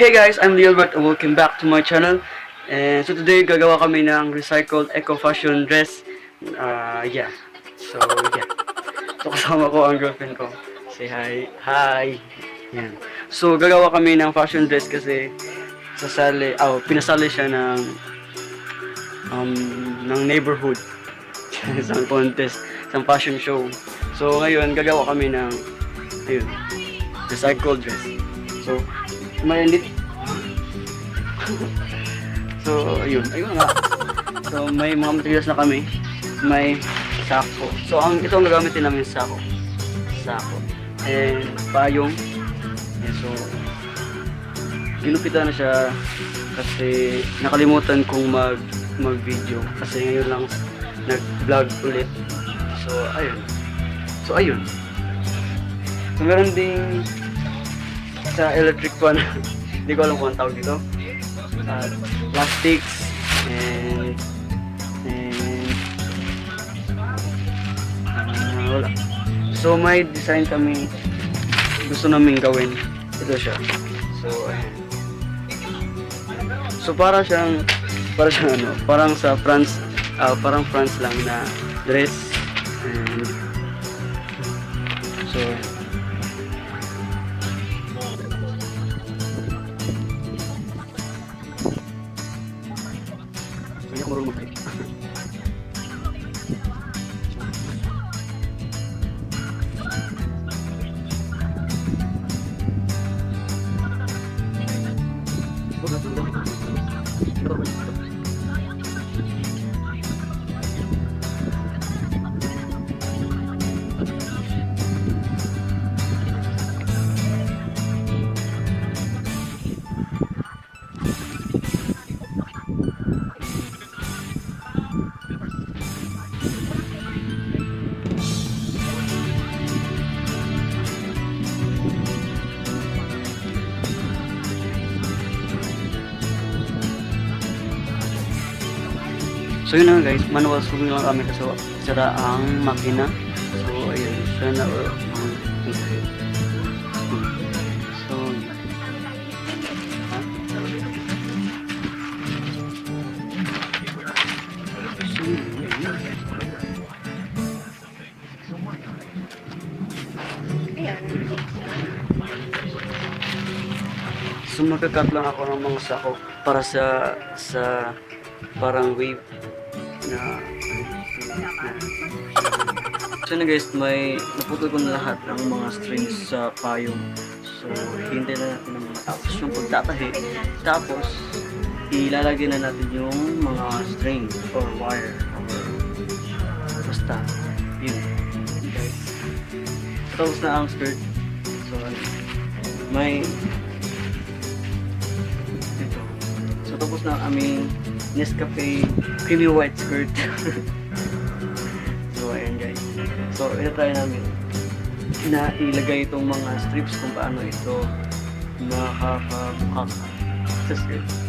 Hey guys, I'm Leobert and welcome back to my channel. And so today gagawa kami ng recycled eco fashion dress. Uh, yeah. So yeah. So kasama ko ang girlfriend ko. Say hi. Hi. Yan. So gagawa kami ng fashion dress kasi sasali, oh, pinasali siya ng um, ng neighborhood. isang contest, isang fashion show. So ngayon gagawa kami ng ayun, recycled dress. So may lit So, ayun. Ayun nga. So, may mga materials na kami. May sako. So, ang ito ang gagamitin namin sako. Sako. And payong. And so, ginupitan na siya kasi nakalimutan kong mag mag-video kasi ngayon lang nag-vlog ulit. So, ayun. So, ayun. So, meron ding sa electric fan. Hindi ko alam kung ang tawag dito uh, plastics and and uh, wala. So may design kami gusto namin gawin. Ito siya. So ayan. So para siyang para siyang ano, parang sa France ah, parang France lang na dress and so ayan. So yun na guys, manual swimming lang kami kasi sira ang makina. So ayun, siya So magkakat lang ako ng mga sako para sa sa parang wave na So na guys, may naputol ko na lahat ng mga strings sa payong. So hintay na natin ng mga tapos yung pagtatahi. Tapos ilalagay na natin yung mga string or wire or basta yun guys. Tapos na ang skirt. So may So tapos na aming Nescafe creamy white skirt. so ayan guys. So ina-try namin na itong mga strips kung paano ito makakabukas sa skirt.